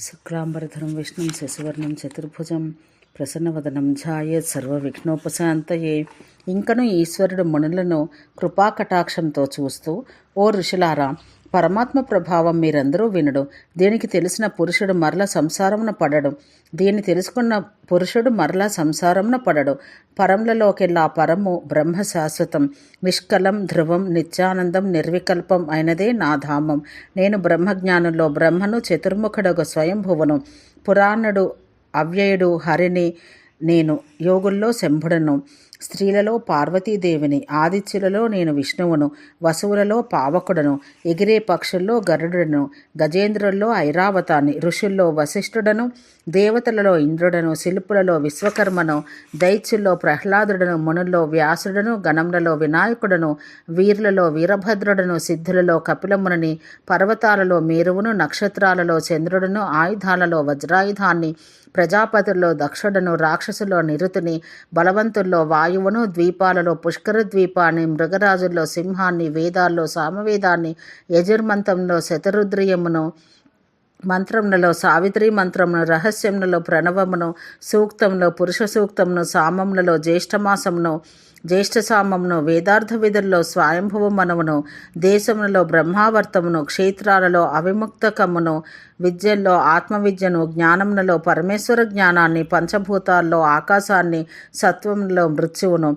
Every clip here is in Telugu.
శుక్లాంబరధరం విష్ణుం శశివర్ణం చతుర్భుజం ప్రసన్నవదనం ఝాయేత్ సర్వవిఘ్నోపశాంతయే. ఇంకను ఈశ్వరుడు మునులను కృపాకటాక్షంతో చూస్తూ ఓ ఋషులారా పరమాత్మ ప్రభావం మీరందరూ వినడు దీనికి తెలిసిన పురుషుడు మరల సంసారమున పడడు దీన్ని తెలుసుకున్న పురుషుడు మరలా సంసారమున పడడు. పరములలోకెల్లా పరము బ్రహ్మ శాశ్వతం నిష్కలం ధ్రువం నిత్యానందం నిర్వికల్పం అయినదే నా ధామం. నేను బ్రహ్మజ్ఞానంలో బ్రహ్మను చతుర్ముఖుడగు స్వయంభువను. పురాణుడు అవ్యయుడు హరిని నేను యోగుల్లో శంభుడను. స్త్రీలలో పార్వతీదేవిని ఆదిత్యులలో నేను విష్ణువును వసువులలో పావకుడను ఎగిరే పక్షుల్లో గరుడును గజేంద్రుల్లో ఐరావతాన్ని ఋషుల్లో వశిష్ఠుడను దేవతలలో ఇంద్రుడను శిల్పులలో విశ్వకర్మను దైత్యుల్లో ప్రహ్లాదుడను మునుల్లో వ్యాసుడను గణములలో వినాయకుడను వీరులలో వీరభద్రుడను సిద్ధులలో కపిలముని పర్వతాలలో మేరువును నక్షత్రాలలో చంద్రుడును ఆయుధాలలో వజ్రాయుధాన్ని ప్రజాపతుల్లో దక్షుడను రాక్షసులో నిరుతుని బలవంతుల్లో వాయువును ద్వీపాలలో పుష్కర ద్వీపాన్ని మృగరాజుల్లో సింహాన్ని వేదాల్లో సామవేదాన్ని యజుర్మంతంలో శతరుద్రయమును మంత్రములలో సావిత్రి మంత్రమును రహస్యములలో ప్రణవమును సూక్తంలో పురుష సూక్తమును సామములలో జ్యేష్ఠమాసమును జ్యేష్ఠ సామమును వేదార్థ విధుల్లో స్వయంభవ మనమును దేశములలో బ్రహ్మావర్తమును క్షేత్రాలలో అవిముక్తకమును విద్యల్లో ఆత్మవిద్యను జ్ఞానములలో పరమేశ్వర జ్ఞానాన్ని పంచభూతాల్లో ఆకాశాన్ని సత్వములో మృత్యువును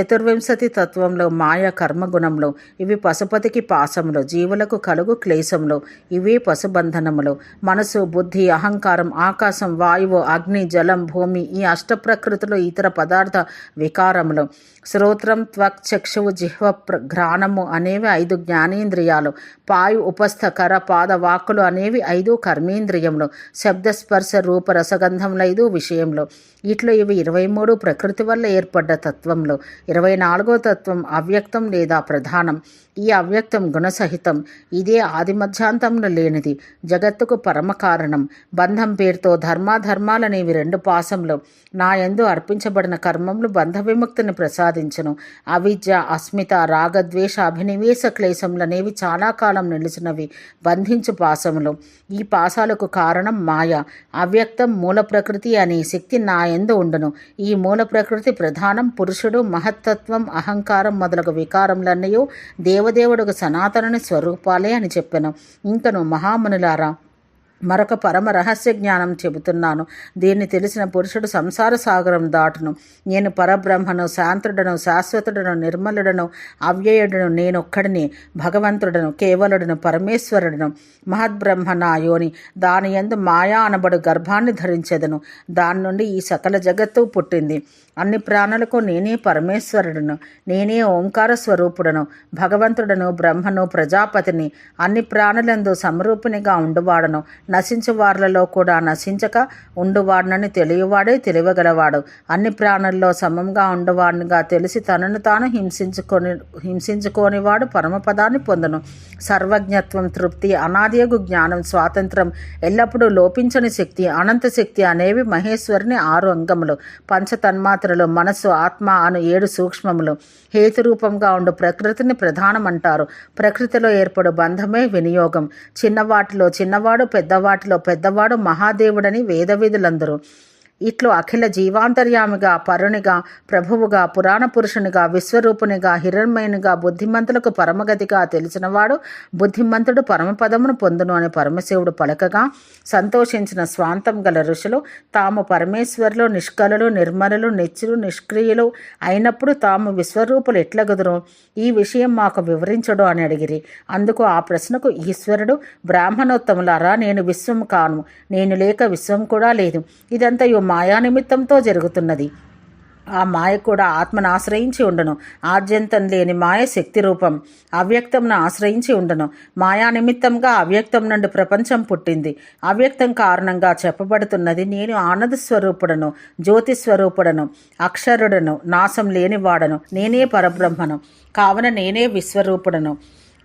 చతుర్వింశతి తత్వంలో మాయ కర్మగుణంలో ఇవి పశుపతికి పాసములు జీవులకు కలుగు క్లేశములు ఇవే పశుబంధనములు. మనసు బుద్ధి అహంకారం ఆకాశం వాయువు అగ్ని జలం భూమి ఈ అష్టప్రకృతిలో ఇతర పదార్థ వికారములు. శ్రోత్రం త్వక్ చక్షువు జిహ్వ ప్ర- ఘ్రాణము అనేవి ఐదు జ్ఞానేంద్రియాలు. పాయు ఉపస్థ కర పాద వాక్కులు అనేవి ఐదు కర్మేంద్రియములు. శబ్ద స్పర్శ రూప రసగంధములైదు విషయంలో వీటిలో ఇవి ఇరవై మూడు ప్రకృతి వల్ల ఏర్పడ్డ తత్వంలో ఇరవై నాలుగో తత్వం అవ్యక్తం లేదా ప్రధానం. ఈ అవ్యక్తం గుణసహితం. ఇదే ఆదిమధ్యాంతంలో లేనిది. జగత్తుకు పరమ కారణం. బంధం పేరుతో ధర్మాధర్మాలనేవి రెండు పాసంలో నా యందు అర్పించబడిన కర్మములు బంధ విముక్తిని ప్రసాదించును. అవిద్య అస్మిత రాగద్వేష అభినివేశ క్లేశములనేవి చాలా కాలం నిలిచినవి. బంధించు పాసములు ఈ పాసాలకు కారణం మాయ. అవ్యక్తం మూల ప్రకృతి అనే శక్తి నా ఎందు ఉండును. ఈ మూల ప్రకృతి ప్రధానం పురుషుడు మహత్తత్వం అహంకారం మొదలగు వికారములన్నయూ దేవదేవుడుకు సనాతనుని స్వరూపాలే అని చెప్పాను. ఇంకను మహామునులారా మరొక పరమ రహస్య జ్ఞానం చెబుతున్నాను. దీన్ని తెలిసిన పురుషుడు సంసార సాగరం దాటును. నేను పరబ్రహ్మను శాంతుడను శాశ్వతుడను నిర్మలుడను అవ్యయుడను నేనొక్కడిని భగవంతుడను కేవలుడను పరమేశ్వరుడను. మహద్బ్రహ్మ నా యోని దాని యందు మాయా అనబడు గర్భాన్ని ధరించెదను. దాని నుండి ఈ సకల జగత్తు పుట్టింది. అన్ని ప్రాణులకు నేనే పరమేశ్వరుడును నేనే ఓంకార స్వరూపుడను భగవంతుడను బ్రహ్మను ప్రజాపతిని అన్ని ప్రాణులందు సమరూపిణిగా ఉండువాడను. నశించు వారిలలో కూడా నశించక ఉండువాడనని తెలియవాడే తెలియగలవాడు. అన్ని ప్రాణుల్లో సమంగా ఉండువాడినిగా తెలిసి తనను తాను హింసించుకొని హింసించుకోనివాడు పరమపదాన్ని పొందును. సర్వజ్ఞత్వం తృప్తి అనాదియగు జ్ఞానం స్వాతంత్రం ఎల్లప్పుడూ లోపించని శక్తి అనంత శక్తి అనేవి మహేశ్వరుని ఆరు అంగములు. మాత్రలు మనస్సు ఆత్మ అను ఏడు సూక్ష్మములు. హేతురూపంగా ఉండు ప్రకృతిని ప్రధానమంటారు. ప్రకృతిలో ఏర్పడు బంధమే వినియోగం. చిన్నవాటిలో చిన్నవాడు పెద్దవాటిలో పెద్దవాడు మహాదేవుడని వేదవిధులందరూ. ఇట్లు అఖిల జీవాంతర్యామిగా పరునిగా ప్రభువుగా పురాణ పురుషునిగా విశ్వరూపునిగా హిరణ్మయునిగా బుద్ధిమంతులకు పరమగతిగా తెలిసినవాడు బుద్ధిమంతుడు పరమపదమును పొందును అని పరమశివుడు పలకగా సంతోషించిన స్వాంతం గల ఋషులు తాము పరమేశ్వరులు నిష్కలులు నిర్మలులు నిత్యులు నిష్క్రియులు అయినప్పుడు తాము విశ్వరూపులు ఎట్లగదురు? ఈ విషయం మాకు వివరించడు అని అడిగిరి. అందుకు ఆ ప్రశ్నకు ఈశ్వరుడు బ్రాహ్మణోత్తములారా నేను విశ్వం కాను నేను లేక విశ్వం కూడా లేదు. ఇదంతయు మాయా నిమిత్తంతో జరుగుతున్నది. ఆ మాయ కూడా ఆత్మను ఆశ్రయించి ఉండను. ఆద్యంతం లేని మాయ శక్తి రూపం అవ్యక్తంను ఆశ్రయించి ఉండను. మాయా నిమిత్తంగా అవ్యక్తం నుండి ప్రపంచం పుట్టింది. అవ్యక్తం కారణంగా చెప్పబడుతున్నది నేను ఆనంద స్వరూపుడను జ్యోతి స్వరూపుడను అక్షరుడను నాశం లేనివాడను నేనే పరబ్రహ్మను. కావున నేనే విశ్వరూపుడను.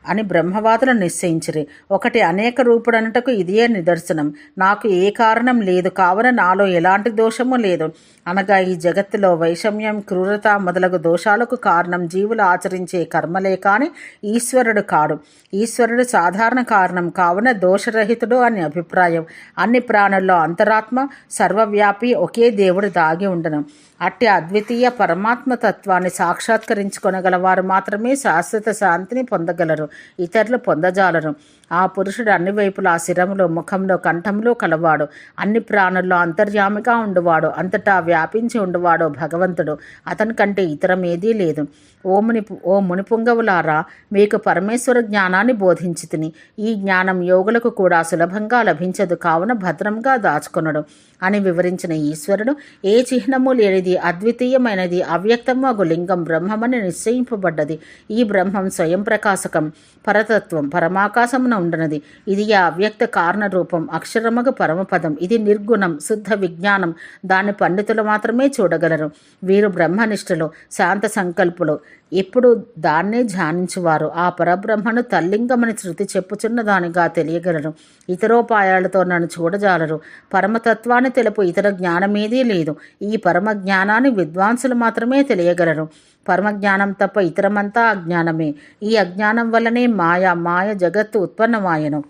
అని బ్రహ్మవాదులు నిశ్చయించిరి. ఒకటి అనేక రూపుడనుటకు ఇదియే నిదర్శనం. నాకు ఏ కారణం లేదు. కావున నాలో ఎలాంటి దోషము లేదు. అనగా ఈ జగత్తులో వైషమ్యం క్రూరత మొదలగు దోషాలకు కారణం జీవులు ఆచరించే కర్మలే కాని ఈశ్వరుడు కాడు. ఈశ్వరుడు సాధారణ కారణం. కావున దోషరహితుడు అని అభిప్రాయం. అన్ని ప్రాణుల్లో అంతరాత్మ సర్వవ్యాపి ఒకే దేవుడు దాగి ఉండను. అట్టి అద్వితీయ పరమాత్మ తత్వాన్ని సాక్షాత్కరించుకొనగలవారు మాత్రమే శాశ్వత శాంతిని పొందగలరు. ఇతరులు పొందజాలరు. ఆ పురుషుడు అన్ని వైపులా శిరంలో ముఖంలో కంఠంలో కలవాడు. అన్ని ప్రాణుల్లో అంతర్యామిగా ఉండువాడు. అంతటా వ్యాపించి ఉండువాడు భగవంతుడు. అతని కంటే ఇతరమేదీ లేదు. ఓ ముని ఓ మునిపుంగవులారా మీకు పరమేశ్వర జ్ఞానాన్ని బోధించి తిని ఈ జ్ఞానం యోగులకు కూడా సులభంగా లభించదు. కావున భద్రంగా దాచుకొనడు. అని వివరించిన ఈశ్వరుడు ఏ చిహ్నము లేనిది అద్వితీయమైనది అవ్యక్తమగు లింగం బ్రహ్మమని నిశ్చయింపబడ్డది. ఈ బ్రహ్మం స్వయం ప్రకాశకం పరతత్వం పరమాకాశమున ఉండనది. ఇది ఆ అవ్యక్త కారణ రూపం అక్షరమగు పరమపదం. ఇది నిర్గుణం శుద్ధ విజ్ఞానం. దాని పండితులు మాత్రమే చూడగలరు. వీరు బ్రహ్మనిష్ఠులు శాంత సంకల్పులు. ఎప్పుడు దాన్నే ధ్యానించువారు ఆ పరబ్రహ్మను తల్లింగమని శృతి చెప్పుచున్న దానిగా తెలియగలరు. ఇతరోపాయాలతో నన్ను చూడజాలరు. పరమతత్వాన్ని తెలుపు ఇతర జ్ఞానమేదీ లేదు. ఈ పరమ జ్ఞానాన్ని విద్వాంసులు మాత్రమే తెలియగలరు. పరమజ్ఞానం తప్ప ఇతరమంతా అజ్ఞానమే. ఈ అజ్ఞానం వల్లనే మాయ మాయ జగత్తు ఉత్పన్నమాయను.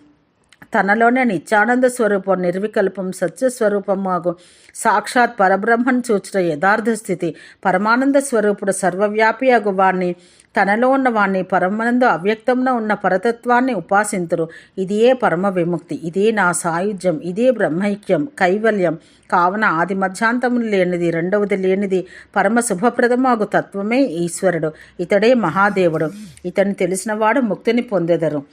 తనలోనే నిత్యానంద స్వరూపం నిర్వికల్పం సత్యస్వరూపమాగు సాక్షాత్ పరబ్రహ్మను చూచిన యథార్థ స్థితి. పరమానంద స్వరూపుడు సర్వవ్యాపి అగు వాణ్ణి తనలో ఉన్న వాణ్ణి పరమానంద అవ్యక్తంలో ఉన్న పరతత్వాన్ని ఉపాసింతురు. ఇదియే పరమ విముక్తి. ఇదే నా సాయుధ్యం. ఇదే బ్రహ్మైక్యం. కైవల్యం. కావున ఆది మధ్యాంతములు లేనిది రెండవది లేనిది పరమ శుభప్రదమాగు తత్వమే ఈశ్వరుడు. ఇతడే మహాదేవుడు. ఇతను తెలిసినవాడు ముక్తిని పొందెదరు.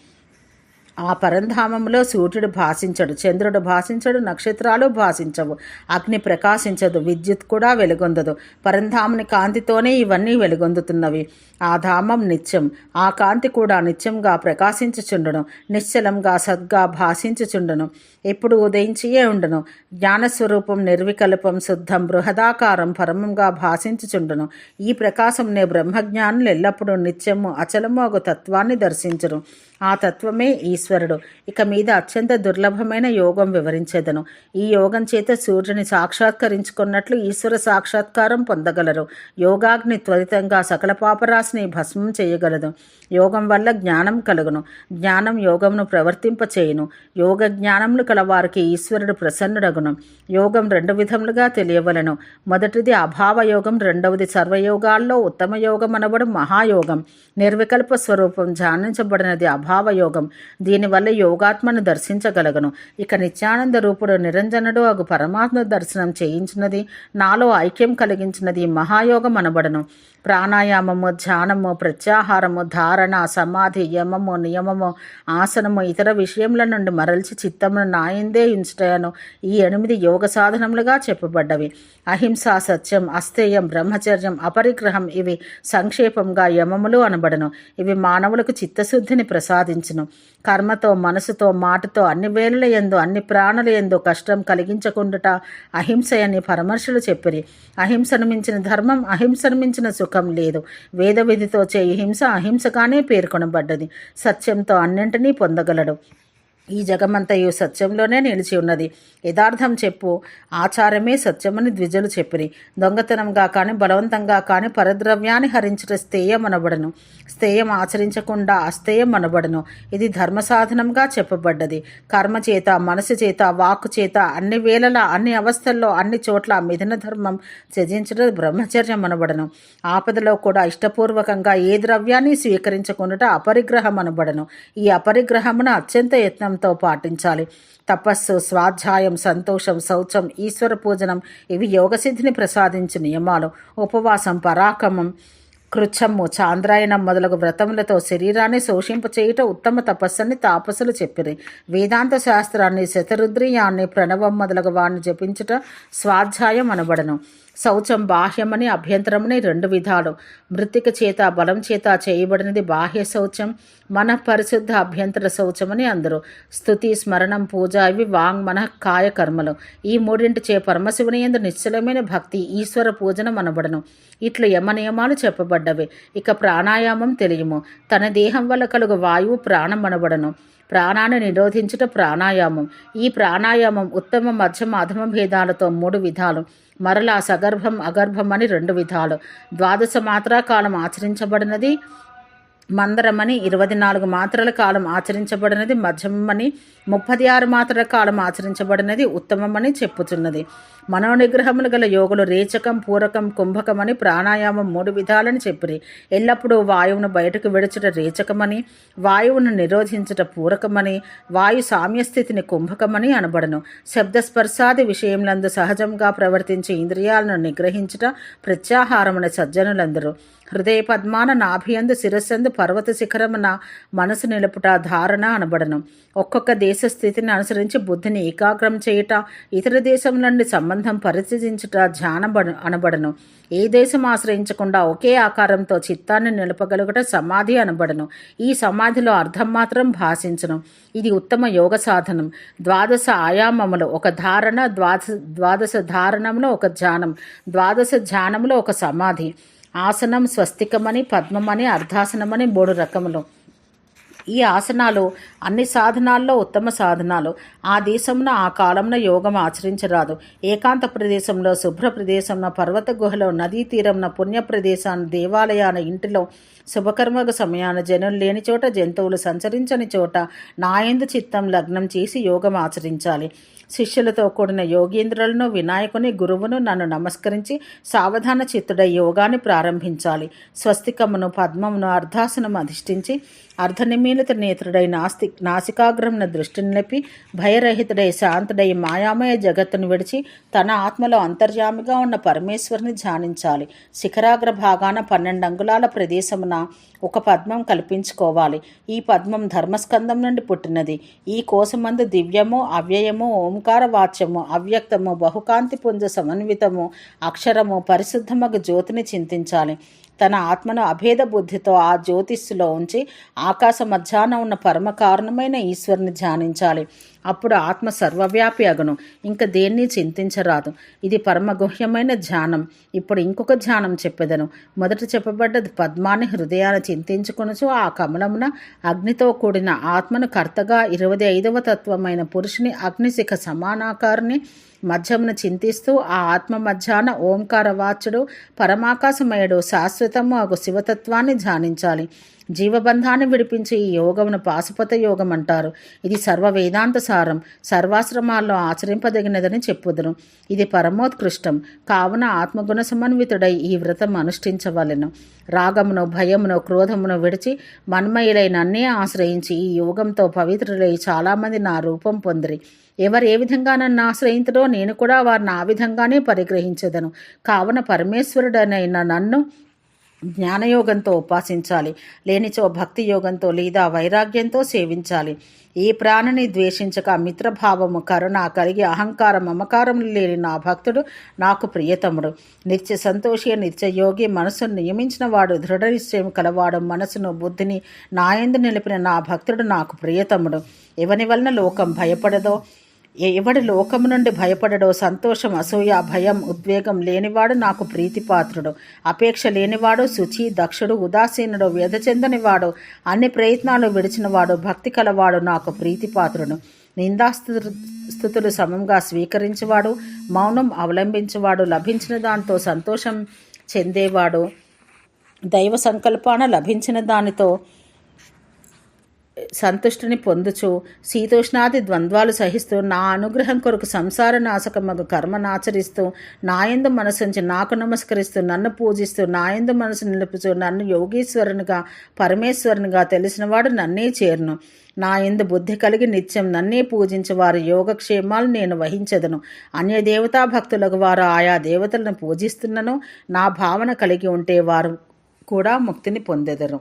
ఆ పరంధామంలో సూర్యుడు భాషించడు చంద్రుడు భాషించడు నక్షత్రాలు భాషించవు అగ్ని ప్రకాశించదు విద్యుత్ కూడా వెలుగొందదు. పరంధాముని కాంతితోనే ఇవన్నీ వెలుగొందుతున్నవి. ఆ ధామం నిత్యం ఆ కాంతి కూడా నిత్యంగా ప్రకాశించుచుండును నిశ్చలంగా సద్గా భాషించుచుండును. ఎప్పుడు ఉదయించియే ఉండును జ్ఞానస్వరూపం నిర్వికల్పం శుద్ధం బృహదాకారం పరమంగా భాషించుచుండును. ఈ ప్రకాశంనే బ్రహ్మజ్ఞానులు ఎల్లప్పుడూ నిత్యము అచలము ఒక తత్వాన్ని దర్శించరు. ఆ తత్వమే ఈశ్వరుడు. ఇక మీద అత్యంత దుర్లభమైన యోగం వివరించేదను. ఈ యోగం చేత సూర్యుని సాక్షాత్కరించుకున్నట్లు ఈశ్వర సాక్షాత్కారం పొందగలరు. యోగాగ్ని త్వరితంగా సకల పాపరాశిని భస్మం చేయగలదు. యోగం వల్ల జ్ఞానం కలుగును. జ్ఞానం యోగమును ప్రవర్తింపచేయును. యోగ జ్ఞానములు కలవారికి ఈశ్వరుడు ప్రసన్నుడగును. యోగం రెండు విధములుగా తెలియవలను. మొదటిది అభావ యోగం రెండవది సర్వయోగాల్లో ఉత్తమ యోగం అనబడు మహాయోగం. నిర్వికల్ప స్వరూపం ధ్యానించబడినది అభావ యోగం. దీనివల్ల యోగాత్మను దర్శించగలగను. ఇక నిత్యానంద రూపుడు నిరంజనుడు అగు పరమాత్మ దర్శనం చేయించినది నాలో ఐక్యం కలిగించినది మహాయోగం అనబడను ప్రాణాయామము ధ్యానము ప్రత్యాహారము ధారణ సమాధి యమము నియమము ఆసనము ఇతర విషయముల నుండి మరల్చి చిత్తమును నాయందే ఉంచుటను ఈ ఎనిమిది యోగ సాధనములుగా చెప్పబడ్డవి. అహింస సత్యం అస్థేయం బ్రహ్మచర్యం అపరిగ్రహం ఇవి సంక్షేపంగా యమములు అనబడను. ఇవి మానవులకు చిత్తశుద్ధిని ప్రసాదించును. కర్మతో మనసుతో మాటతో అన్ని వేలుల ఎందు అన్ని ప్రాణుల ఎందు కష్టం కలిగించకుండుట అహింస అని పరమర్శులు చెప్పిరి. అహింసను మించిన ధర్మం అహింసను మించిన సుఖం లేదు. వేద విధితో చేయి హింస అహింసగానే పేర్కొనబడ్డది. సత్యంతో అన్నింటినీ పొందగలడు. ఈ జగమంతయు సత్యంలోనే నిలిచి ఉన్నది. యథార్థం చెప్పు. ఆచారమే సత్యమని ద్విజలు చెప్పిరి. దొంగతనంగా కానీ బలవంతంగా కానీ పరద్రవ్యాన్ని హరించట స్థేయం అనబడను స్థేయం ఆచరించకుండా అస్థేయం అనబడను ఇది ధర్మ సాధనంగా చెప్పబడ్డది. కర్మ చేత మనసు చేత వాక్కు చేత అన్ని వేళల అన్ని అవస్థల్లో అన్ని చోట్ల మిథున ధర్మం త్యజించడం బ్రహ్మచర్యం అనబడను ఆపదలో కూడా ఇష్టపూర్వకంగా ఏ ద్రవ్యాన్ని స్వీకరించకుండా అపరిగ్రహం అనబడను ఈ అపరిగ్రహమున అత్యంత యత్నం యత్నంతో పాటించాలి. తపస్సు స్వాధ్యాయం సంతోషం శౌచం ఈశ్వర పూజనం ఇవి యోగసిద్ధిని ప్రసాదించు నియమాలు. ఉపవాసం పరాక్రమం కృచ్ఛము చాంద్రాయణం మొదలగు వ్రతములతో శరీరాన్ని శోషింపచేయుట ఉత్తమ తపస్సుని తాపసులు చెప్పిరి. వేదాంత శాస్త్రాన్ని శతరుద్రియాన్ని ప్రణవం మొదలగు వాడిని జపించుట స్వాధ్యాయం అనబడను. శౌచం బాహ్యమని అభ్యంతరమని రెండు విధాలు. మృతిక చేత బలం చేత చేయబడినది బాహ్య శౌచం మన పరిశుద్ధ అభ్యంతర శౌచమని అందరూ. స్థుతి స్మరణం పూజ ఇవి వాంగ్ మన కాయ కర్మలు ఈ మూడింటి చే పరమశివుని ఎందు నిశ్చలమైన భక్తి ఈశ్వర పూజన మనబడను. ఇట్లు యమ నియమాలు చెప్పబడ్డవి. ఇక ప్రాణాయామం తెలియము. తన దేహం వల్ల కలుగు వాయువు ప్రాణం అనబడను ప్రాణాన్ని నిరోధించుట ప్రాణాయామం. ఈ ప్రాణాయామం ఉత్తమ మధ్యమ అధమ భేదాలతో మూడు విధాలు. మరలా సగర్భం అగర్భం అని రెండు విధాలు. ద్వాదశ మాత్రా కాలం ఆచరించబడినది. మందరమని ఇరవై నాలుగు మాత్రల కాలం ఆచరించబడినది మధ్యమని ముప్పది ఆరు మాత్రల కాలం ఆచరించబడినది ఉత్తమమని చెప్పుచున్నది. మనోనిగ్రహములు గల యోగులు రేచకం పూరకం కుంభకమని ప్రాణాయామం మూడు విధాలని చెప్పిరి. ఎల్లప్పుడూ వాయువును బయటకు విడచుట రేచకమని వాయువును నిరోధించుట పూరకమని వాయు సామ్యస్థితిని కుంభకమని అనబడను. శబ్దస్పర్శాది విషయంలందు సహజంగా ప్రవర్తించే ఇంద్రియాలను నిగ్రహించుట ప్రత్యాహారమున సజ్జనులందరూ. హృదయ పద్మాన నాభియందు శిరస్సందు పర్వత శిఖరమున మనసు నిలుపుట ధారణ అనబడను. ఒక్కొక్క దేశ స్థితిని అనుసరించి బుద్ధిని ఏకాగ్రం చేయుట ఇతర దేశం నుండి సంబంధం పరిశీలించుట ధ్యానం అనబడను. ఏ దేశం ఆశ్రయించకుండా ఒకే ఆకారంతో చిత్తాన్ని నిలపగలుగుట సమాధి అనబడను. ఈ సమాధిలో అర్థం మాత్రం భాషించను. ఇది ఉత్తమ యోగ సాధనం. ద్వాదశ ఆయామములు ఒక ధారణ ద్వాదశ ద్వాదశ ధారణంలో ఒక ధ్యానం ద్వాదశ ధ్యానంలో ఒక సమాధి. ఆసనం స్వస్తికమని పద్మమని అర్ధాసనమని మూడు రకములు. ఈ ఆసనాలు అన్ని సాధనాల్లో ఉత్తమ సాధనాలు. ఆ దేశమున ఆ కాలంలో యోగం ఆచరించరాదు. ఏకాంత ప్రదేశంలో శుభ్ర ప్రదేశంలో పర్వత గుహలో నదీ తీరంన పుణ్య ప్రదేశాన్ని దేవాలయాన ఇంటిలో శుభకర్మకు సమయాన జనులు లేని చోట జంతువులు సంచరించని చోట నాయందు చిత్తం లగ్నం చేసి యోగం ఆచరించాలి. శిష్యులతో కూడిన యోగేంద్రులను వినాయకుని గురువును నన్ను నమస్కరించి సావధాన చిత్తుడై యోగాన్ని ప్రారంభించాలి. స్వస్తికమును పద్మమును అర్ధాసనం అధిష్ఠించి అర్ధనిమీలిత నేత్రుడై నాస్తి నాసికాగ్రమున దృష్టి నిలిపి భయరహితుడై శాంతుడై మాయామయ జగత్తును విడిచి తన ఆత్మలో అంతర్యామిగా ఉన్న పరమేశ్వరుని ధ్యానించాలి. శిఖరాగ్ర భాగాన పన్నెండు అంగుళాల ప్రదేశమున ఒక పద్మం కల్పించుకోవాలి. ఈ పద్మం ధర్మస్కందం నుండి పుట్టినది. ఈ కోసమందు దివ్యము అవ్యయము ఓంకార వాచ్యము అవ్యక్తము బహుకాంతి పుంజ సమన్వితము అక్షరము పరిశుద్ధమగు జ్యోతిని చింతించాలి. తన ఆత్మను అభేద బుద్ధితో ఆ జ్యోతిస్సులో ఉంచి ఆకాశ మధ్యాహ్నం ఉన్న పరమ కారణమైన ఈశ్వరుని ధ్యానించాలి. అప్పుడు ఆత్మ సర్వవ్యాపి అగును. ఇంక దేన్ని చింతించరాదు. ఇది పరమగుహ్యమైన ధ్యానం. ఇప్పుడు ఇంకొక ధ్యానం చెప్పెదను. మొదట చెప్పబడ్డది పద్మాన్ని హృదయాన్ని చింతించుకొనుచు ఆ కమలమున అగ్నితో కూడిన ఆత్మను కర్తగా ఇరవై ఐదవ తత్వమైన పురుషుని అగ్నిశిఖ సమానాకారుని మధ్యమున చింతిస్తూ ఆ ఆత్మ మధ్యాహ్న ఓంకార వాచుడు పరమాకాశమయుడు శాశ్వతము అగు శివతత్వాన్ని ధ్యానించాలి. జీవబంధాన్ని విడిపించే ఈ యోగమును పాశుపత యోగం అంటారు. ఇది సర్వ వేదాంత సారం. సర్వాశ్రమాల్లో ఆచరింపదగినదని చెప్పుదును. ఇది పరమోత్కృష్టం. కావున ఆత్మగుణ సమన్వితుడై ఈ వ్రతం అనుష్ఠించవలెను. రాగమును భయమును క్రోధమును విడిచి మన్మయులైన అన్నీ ఆశ్రయించి ఈ యోగంతో పవిత్రులై చాలామంది నా రూపం పొందిరి. ఎవరు ఏ విధంగా నన్ను ఆశ్రయించడో నేను కూడా వారిని ఆ విధంగానే పరిగ్రహించదను. కావున పరమేశ్వరుడనైన నన్ను జ్ఞానయోగంతో ఉపాసించాలి. లేనిచో భక్తి యోగంతో లేదా వైరాగ్యంతో సేవించాలి. ఈ ప్రాణిని ద్వేషించక మిత్రభావము కరుణ కలిగి అహంకారం మమకారం లేని నా భక్తుడు నాకు ప్రియతముడు. నిత్య సంతోషి నిత్యయోగి మనసును నియమించిన వాడు దృఢ నిశ్చయం కలవాడు మనసును బుద్ధిని నాయందు నిలిపిన నా భక్తుడు నాకు ప్రియతముడు. ఎవని వలన లోకం భయపడదో ఎవడు లోకము నుండి భయపడడో సంతోషం అసూయ భయం ఉద్వేగం లేనివాడు నాకు ప్రీతిపాత్రుడు. అపేక్ష లేనివాడు శుచి దక్షుడు ఉదాసీనుడు వ్యధచెందనివాడు అన్ని ప్రయత్నాలు విడిచినవాడు భక్తి కలవాడు నాకు ప్రీతిపాత్రుడు. నిందాస్తు స్థుతులు సమంగా స్వీకరించేవాడు మౌనం అవలంబించేవాడు లభించిన దాంతో సంతోషం చెందేవాడు దైవ సంకల్పాన లభించిన దానితో సంతుష్టిని పొందుచు. శీతోష్ణాది ద్వంద్వాలు సహిస్తూ నా అనుగ్రహం కొరకు సంసార నాశకమగు కర్మనాచరిస్తూ నాయందు మనసుంచి నాకు నమస్కరిస్తూ నన్ను పూజిస్తూ నాయందు మనసు నిలుపుచు నన్ను యోగీశ్వరునిగా పరమేశ్వరునిగా తెలిసినవాడు నన్నే చేరును. నా ఎందు బుద్ధి కలిగి నిత్యం నన్నే పూజించి వారి యోగక్షేమాలు నేను వహించదను. అన్య దేవతా భక్తులకు వారు ఆయా దేవతలను పూజిస్తున్నను. నా భావన కలిగి ఉంటే వారు కూడా ముక్తిని పొందెదరు.